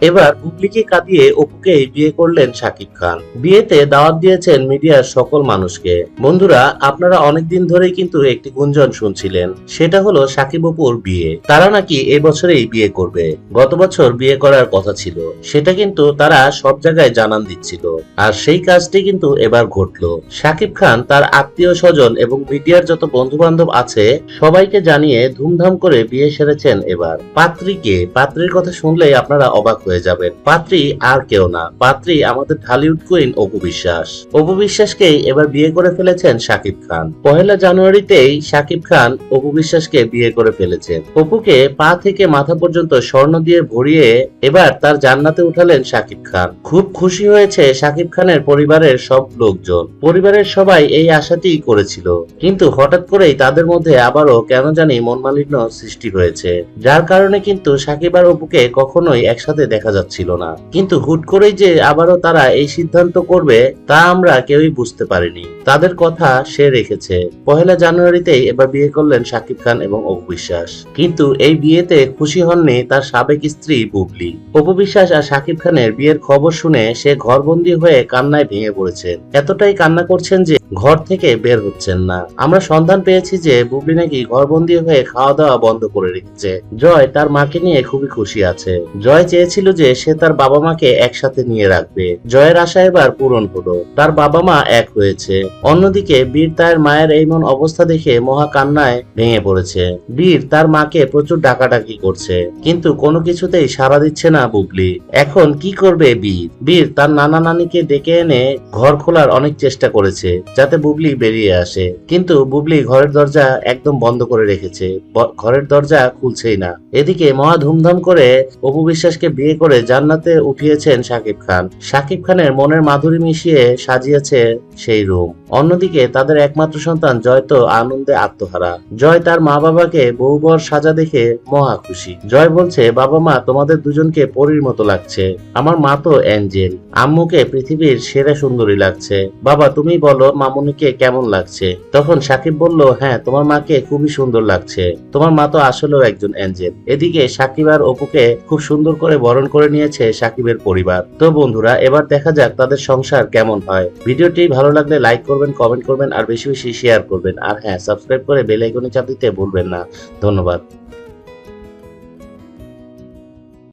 এবার বুবলিকে কাঁদিয়ে অপুকে বিয়ে করলেন শাকিব খান। বিয়েতে দাওয়াত দিয়েছেন মিডিয়ার সকল মানুষকে। বন্ধুরা, আপনারা অনেকদিন ধরেই কিন্তু একটি গুঞ্জন শুনছিলেন। সেটা হলো শাকিব অপুর বিয়ে। তারা নাকি এবছরেই বিয়ে করবে। গত বছর বিয়ে করার কথা ছিল। সেটা কিন্তু তারা সব জায়গায় জানান দিচ্ছিল। আর সেই কাজটি কিন্তু এবার ঘটলো। শাকিব খান তার আত্মীয় স্বজন এবং মিডিয়ার যত বন্ধু বান্ধব আছে, সবাইকে জানিয়ে ধুমধাম করে বিয়ে সেরেছেন এবার। পাত্রীকে। পাত্রীর কথা শুনলেই আপনারা অবাক হয়ে যাবেন। পাত্রী আর কেউ না। পাত্রী আমাদের ঢালিউড কুইন অপু বিশ্বাস। অপু বিশ্বাসকেই এবার বিয়ে করে ফেলেছেন শাকিব খান। পহেলা জানুয়ারিতেই শাকিব খান অপু বিশ্বাসকে বিয়ে করে ফেলেছেন। অপুকে পা থেকে মাথা পর্যন্ত স্বর্ণ দিয়ে ভরিয়ে এবার তার জান্নাতে উঠালেন শাকিব খান। খুব খুশি হয়েছে শাকিব খানের পরিবারের সব লোকজন। পরিবারের সবাই এই আশাতেই করেছিল। কিন্তু হঠাৎ করেই তাদের মধ্যে আবারও কেন জানি মনমালিন্য সৃষ্টি হয়েছে। যার কারণে কিন্তু সাকিব আর অপুকে কখনোই একসাথে দেখা যাচ্ছিল না। কিন্তু হুট করেই যে আবারও তারা এই সিদ্ধান্ত করবে, তা আমরা কেউই বুঝতে পারিনি। তাদের কথা সে রেখেছে। পহেলা জানুয়ারিতেই এবার বিয়ে করলেন সাকিব খান এবং অপু বিশ্বাস। কিন্তু এই বিয়েতে খুশি হননি তার সাবেক স্ত্রী বুবলি। অপু বিশ্বাস আর সাকিব খানের বিয়ের খবর শুনে সে ঘরবন্দি হয়ে কান্নায় ভেঙে পড়েছেন। এতটাই কান্না করছেন যে ঘর থেকে বের হচ্ছেন না। আমরা সন্ধান পেয়েছি যে বুবলি নাকি ঘরবন্দি হয়ে খাওয়া দাওয়া বন্ধ করে রেখেছে। জয় তার মাকে নিয়ে খুবই খুশি আছে। জয় চেয়েছিল যে সে তার বাবা মাকে একসাথে নিয়ে রাখবে। জয়ের আশা এবার পূরণ হলো। তার বাবা মা এক হয়েছে। অন্যদিকে বীর তার মায়ের এই মন অবস্থা দেখে মহা কান্নায় ভেঙে পড়েছে। বীর তার মাকে প্রচুর ডাকাডাকি করছে। কিন্তু কোনো কিছুতেই সাড়া দিচ্ছে না বুবলি। এখন কি করবে বীর? বীর তার নানা নানিকে ডেকে এনে ঘর খোলার অনেক চেষ্টা করেছে। যাতে বুবলি বেরিয়ে আসে। কিন্তু বুবলি ঘরের দরজা একদম বন্ধ করে রেখেছে। ঘরের দরজা খুলছেই না। এদিকে মহা ধুমধাম করে অপু বিশ্বাসকে বিয়ে করে জান্নাতে উঠিয়েছেন শাকিব খান। শাকিব খানের মনের মাধুরী মিশিয়ে সাজিয়েছে সেই রুম। অন্যদিকে তাদের একমাত্র সন্তান জয় তো আনন্দে আত্মহারা। জয় তার মা বাবাকে বহুবর সাজা দেখে মহা খুশি। জয় বলছে বাবা মা তোমাদের দুজনকে পরীর মতো লাগছে। আমার মা তো অ্যাঞ্জেল। আম্মুকে পৃথিবীর সেরা সুন্দরী লাগছে। বাবা তুমি বলো মামুনিকে কেমন লাগছে। তখন সাকিব বলল হ্যাঁ তোমার মাকে খুবই সুন্দর লাগছে। তোমার মা তো আসলেও একজন অ্যাঞ্জেল। এদিকে সাকিব আর অপুকে খুব সুন্দর করে বরণ করে নিয়েছে সাকিবের পরিবার। তো বন্ধুরা, এবার দেখা যাক তাদের সংসার কেমন হয়। ভিডিওটি ভালো লাগলে লাইক করবেন, কমেন্ট করবেন, আর বেশি বেশি শেয়ার করবেন। আর হ্যাঁ সাবস্ক্রাইব করে বেল আইকনে চাপ দিতে ভুলবেন না। ধন্যবাদ।